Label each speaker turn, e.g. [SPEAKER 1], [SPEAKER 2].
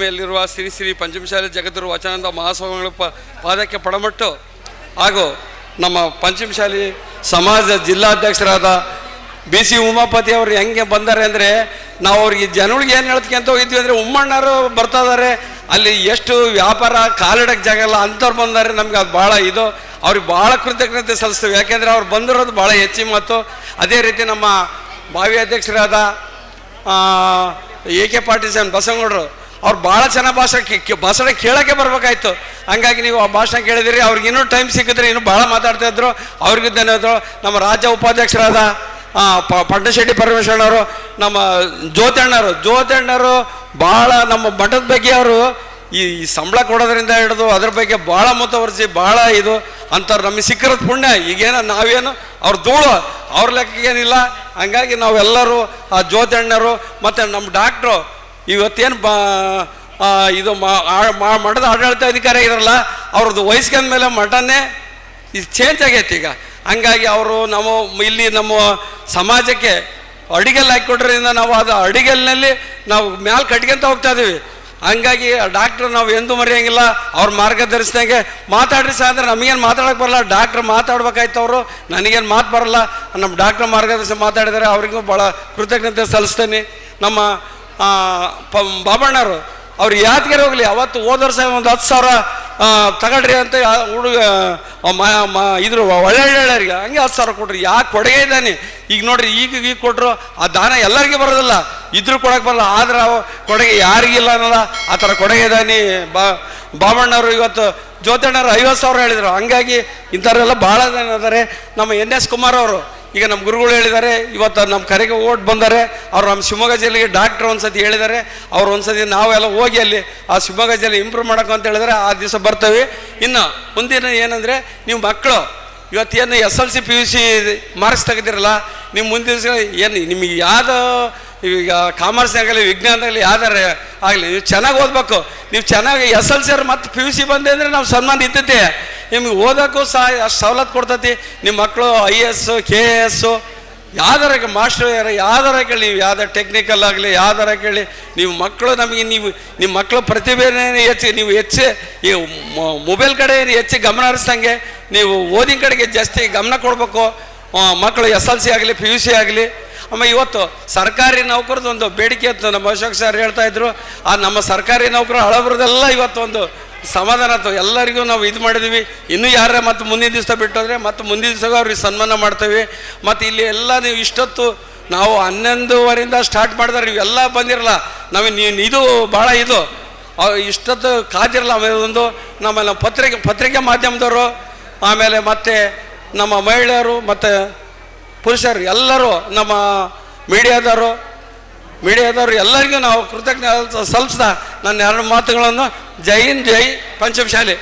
[SPEAKER 1] ಮೇಲಿರುವ ಶ್ರೀ ಶ್ರೀ ಪಂಚಮಶಾಲೆ ಜಗದ್ಗುರು ವಚನಂದ ಮಹಾಸ್ವಾಮಿಗಳ ಪ ಪಾದಕ್ಕೆ ಪಡಮಟ್ಟು. ಹಾಗೂ ನಮ್ಮ ಪಂಚಮಶಾಲಿ ಸಮಾಜ ಜಿಲ್ಲಾಧ್ಯಕ್ಷರಾದ ಬಿ ಸಿ ಉಮಾಪತಿ ಅವರು ಹೆಂಗೆ ಬಂದಾರೆ ಅಂದರೆ, ನಾವು ಅವ್ರಿಗೆ ಜನಗಳಿಗೆ ಏನು ಹೇಳ್ತಕ್ಕಂತ ಹೋಗಿದ್ವಿ ಅಂದರೆ, ಉಮ್ಮಣ್ಣರು ಬರ್ತಾ ಇದ್ದಾರೆ ಅಲ್ಲಿ ಎಷ್ಟು ವ್ಯಾಪಾರ ಕಾಲಿಡಕ್ಕೆ ಜಾಗ ಇಲ್ಲ, ಅಂಥವ್ರು ಬಂದಾರೆ, ನಮ್ಗೆ ಅದು ಭಾಳ ಇದು. ಅವ್ರಿಗೆ ಭಾಳ ಕೃತಜ್ಞತೆ ಸಲ್ಲಿಸ್ತೀವಿ. ಯಾಕೆಂದರೆ ಅವ್ರು ಬಂದಿರೋದು ಭಾಳ ಹೆಚ್ಚಿನ ಮಾತು. ಅದೇ ರೀತಿ ನಮ್ಮ ಭಾವಿ ಅಧ್ಯಕ್ಷರಾದ ಎ ಕೆ ಪಾಟೀಲ್ ಬಸವಗೌಡರು ಅವ್ರು ಭಾಳ ಚೆನ್ನಾಗಿ ಭಾಷಣ ಭಾಷಣ ಕೇಳೋಕ್ಕೆ ಬರಬೇಕಾಯ್ತು. ಹಂಗಾಗಿ ನೀವು ಆ ಭಾಷಣ ಕೇಳಿದಿರಿ, ಅವ್ರಿಗೆ ಇನ್ನೂ ಟೈಮ್ ಸಿಕ್ಕಿದ್ರೆ ಇನ್ನೂ ಭಾಳ ಮಾತಾಡ್ತಾ ಇದ್ರು. ಅವ್ರಿಗೂ ಧನ್ಯವಾದಗಳು. ನಮ್ಮ ರಾಜ್ಯ ಉಪಾಧ್ಯಕ್ಷರಾದ ಪಟ್ಟಶೆಟ್ಟಿ ಪರಮೇಶ್ವರನವರು ನಮ್ಮ ಜ್ಯೋತಣ್ಣರು ಜ್ಯೋತಣ್ಣರು ಭಾಳ ನಮ್ಮ ಮಠದ ಬಗ್ಗೆ ಅವರು ಈ ಈ ಸಂಬಳ ಕೊಡೋದ್ರಿಂದ ಹಿಡಿದು ಅದ್ರ ಬಗ್ಗೆ ಭಾಳ ಮುತುವರ್ಜಿ ಭಾಳ ಇದು ಅಂಥವ್ರು ನಮಗೆ ಸಿಕ್ಕಿರೋದು ಪುಣ್ಯ. ಈಗೇನೋ ನಾವೇನು ಅವ್ರ ಧೂಳು, ಅವ್ರ ಲೆಕ್ಕಕ್ಕೇನಿಲ್ಲ. ಹಂಗಾಗಿ ನಾವೆಲ್ಲರೂ ಆ ಜ್ಯೋತಣ್ಣರು ಮತ್ತು ನಮ್ಮ ಡಾಕ್ಟ್ರು ಇವತ್ತೇನು ಬಾ ಇದು ಮಠದ ಆಡಳಿತ ಅಧಿಕಾರಿ ಇರಲ್ಲ ಅವ್ರದ್ದು ವಯಸ್ಕಂದ ಮೇಲೆ ಮಠನೇ ಇದು ಚೇಂಜ್ ಆಗೈತೆ ಈಗ. ಹಂಗಾಗಿ ಅವರು ನಾವು ಇಲ್ಲಿ ನಮ್ಮ ಸಮಾಜಕ್ಕೆ ಅಡಿಗೆಲ್ಲ ಹಾಕಿಕೊಟ್ರಿಂದ ನಾವು ಅದು ಅಡಿಗೆಲ್ನಲ್ಲಿ ನಾವು ಮ್ಯಾಲೆ ಕಟ್ಕೊಂತ ಹೋಗ್ತಾ ಇದೀವಿ. ಹಂಗಾಗಿ ಡಾಕ್ಟ್ರ್ ನಾವು ಎಂದೂ ಮರೆಯಂಗಿಲ್ಲ, ಅವ್ರ ಮಾರ್ಗದರ್ಶನಾಗೆ ಮಾತಾಡ್ರಿ ಸಹ ಅಂದ್ರೆ ನಮಗೇನು ಮಾತಾಡೋಕೆ ಬರಲ್ಲ. ಡಾಕ್ಟ್ರ್ ಮಾತಾಡ್ಬೇಕಾಯ್ತು ಅವರು, ನನಗೇನು ಮಾತು ಬರಲ್ಲ. ನಮ್ಮ ಡಾಕ್ಟ್ರ್ ಮಾರ್ಗದರ್ಶನ ಮಾತಾಡಿದರೆ ಅವರಿಗೂ ಭಾಳ ಕೃತಜ್ಞತೆ ಸಲ್ಲಿಸ್ತೇನೆ. ನಮ್ಮ ಬಾಬಣ್ಣವರು ಅವ್ರು ಯಾತ್ಗೆರೆ ಹೋಗಲಿ, ಅವತ್ತು ಹೋದ ವರ್ಷ ಒಂದು ಹತ್ತು ಸಾವಿರ ತಗೊಳ್ರಿ ಅಂತ ಹುಡುಗ ಇದ್ರು ಒಳ್ಳೆಯವರಿಗೆ ಹಂಗೆ ಹತ್ತು ಸಾವಿರ ಕೊಟ್ರಿ. ಯಾಕೆ ಕೊಡುಗೆ ಇದ್ದಾನೆ? ಈಗ ನೋಡ್ರಿ, ಈಗ ಈಗ ಕೊಟ್ಟರು ಆ ದಾನ ಎಲ್ಲರಿಗೂ ಬರೋದಿಲ್ಲ. ಇದ್ರೂ ಕೊಡಕ್ಕೆ ಬರಲ್ಲ, ಆದ್ರೆ ಕೊಡುಗೆ ಯಾರಿಗಿಲ್ಲ ಅನ್ನೋಲ್ಲ ಆ ಥರ ಕೊಡುಗೆ ಇದ್ದಾನೆ ಬಾ ಬಾಬಣ್ಣವರು ಇವತ್ತು. ಜ್ಯೋತಣ್ಣರು ಐವತ್ತು ಸಾವಿರ ಹೇಳಿದರು. ಹಂಗಾಗಿ ಇಂಥವ್ರೆಲ್ಲ ಭಾಳ ಜನ ಇದ್ದಾರೆ ನಮ್ಮ ಎನ್ ಎಸ್ ಕುಮಾರ್ ಅವರು ಈಗ ನಮ್ಮ ಗುರುಗಳು ಹೇಳಿದ್ದಾರೆ, ಇವತ್ತು ನಮ್ಮ ಕರೆಗೆ ಓಟ್ ಬಂದರೆ, ಅವರು ನಮ್ಮ ಶಿವಮೊಗ್ಗ ಜಿಲ್ಲೆಗೆ ಡಾಕ್ಟ್ರ್ ಒಂದ್ಸತಿ ಹೇಳಿದ್ದಾರೆ, ಅವ್ರು ಒಂದ್ಸತಿ ನಾವೆಲ್ಲ ಹೋಗಿ ಅಲ್ಲಿ ಆ ಶಿವಮೊಗ್ಗ ಜಿಲ್ಲೆ ಇಂಪ್ರೂವ್ ಮಾಡೋಕೆ ಅಂತ ಹೇಳಿದ್ರೆ ಆ ದಿವಸ ಬರ್ತೇವೆ. ಇನ್ನು ಮುಂದಿನ ಏನಂದರೆ, ನೀವು ಮಕ್ಕಳು, ಇವತ್ತೇನು S L C, P U C marks ತೆಗೆದಿರಲ್ಲ, ನಿಮ್ಮ ಮುಂದಿನ ಏನು, ನಿಮಗೆ ಯಾವ್ದು, ಈಗ ಕಾಮರ್ಸ್ ಆಗಲಿ, ವಿಜ್ಞಾನ ಆಗಲಿ, ಯಾವ್ದಾರ ಆಗಲಿ, ನೀವು ಚೆನ್ನಾಗಿ ಓದಬೇಕು. ನೀವು ಚೆನ್ನಾಗಿ ಎಸ್ ಎಲ್ ಸಿ ಅವ್ರು ಮತ್ತೆ ಪಿ ಯು ಸಿ ಬಂದೆ ಅಂದರೆ ನಾವು ಸನ್ಮಾನ ಇದ್ದೈತೆ ನಿಮ್ಗೆ ಓದೋಕ್ಕೂ ಸಹ ಸವಲತ್ತು ಕೊಡ್ತತಿ. ನಿಮ್ಮ ಮಕ್ಕಳು I A S K A S ಯಾವ್ದಾರ ಮಾಸ್ಟರ್ ಯಾರು, ಯಾವ್ದಾರ ಕೇಳಿ, ನೀವು ಯಾವ್ದಾರ ಟೆಕ್ನಿಕಲ್ ಆಗಲಿ, ಯಾವ್ದಾರ ಕೇಳಿ, ನೀವು ಮಕ್ಕಳು ನಮಗೆ ನೀವು ನಿಮ್ಮ ಮಕ್ಕಳು ಪ್ರತಿಭೆನೇ ಹೆಚ್ಚು, ನೀವು ಹೆಚ್ಚು, ಈ ಮೊಬೈಲ್ ಕಡೆ ಹೆಚ್ಚು ಗಮನ ಹರಿಸ್ದಂಗೆ, ನೀವು ಓದಿನ ಕಡೆಗೆ ಜಾಸ್ತಿ ಗಮನ ಕೊಡಬೇಕು. ಮಕ್ಕಳು ಎಸ್ ಎಲ್ ಸಿ ಆಗಲಿ, ಪಿ ಯು ಸಿ ಆಗಲಿ. ಆಮೇಲೆ ಇವತ್ತು ಸರ್ಕಾರಿ ನೌಕರದೊಂದು ಬೇಡಿಕೆ ಅಂತ ನಮ್ಮ ಅಶೋಕ್ ಸರ್ ಹೇಳ್ತಾ ಇದ್ರು. ಆ, ನಮ್ಮ ಸರ್ಕಾರಿ ನೌಕರು ಹಳಬರದೆಲ್ಲ ಇವತ್ತೊಂದು ಸಮಾಧಾನ ಆಯ್ತು. ಎಲ್ಲರಿಗೂ ನಾವು ಇದು ಮಾಡಿದ್ದೀವಿ ಇನ್ನೂ ಯಾರೇ ಮತ್ತೆ ಮುಂದಿನ ದಿವಸ ಬಿಟ್ಟೋದ್ರೆ ಮತ್ತೆ ಮುಂದಿನ ದಿವಸ ಅವ್ರಿಗೆ ಸನ್ಮಾನ ಮಾಡ್ತೇವೆ. ಮತ್ತು ಇಲ್ಲಿ ಎಲ್ಲ ನೀವು ಇಷ್ಟೊತ್ತು ನಾವು ಹನ್ನೊಂದುವರೆಯಿಂದ ಸ್ಟಾರ್ಟ್ ಮಾಡಿದ್ರೆ. ನೀವೆಲ್ಲ ಬಂದಿರಲ್ಲ. ನಾವು ನೀನು ಇದು ಭಾಳ ಇದು. ಇಷ್ಟೊತ್ತು ಕಾದಿರಲ್ಲ ಒಂದು ನಮ್ಮ ನಮ್ಮ ಪತ್ರಿಕೆ ಪತ್ರಿಕೆ ಮಾಧ್ಯಮದವರು, ಆಮೇಲೆ ಮತ್ತೆ ನಮ್ಮ ಮಹಿಳೆಯರು, ಮತ್ತು ಪುರುಷರು ಎಲ್ಲರೂ, ನಮ್ಮ ಮೀಡಿಯಾದವರು ಮೀಡಿಯಾದವರು ಎಲ್ಲರಿಗೂ ನಾವು ಕೃತಜ್ಞ ಸಲ್ಲಿಸ್ದ ನನ್ನ ಎರಡು ಮಾತುಗಳನ್ನು ಜೈ ಹಿಂದ್ ಜೈ ಪಂಚಮಶಾಲೆ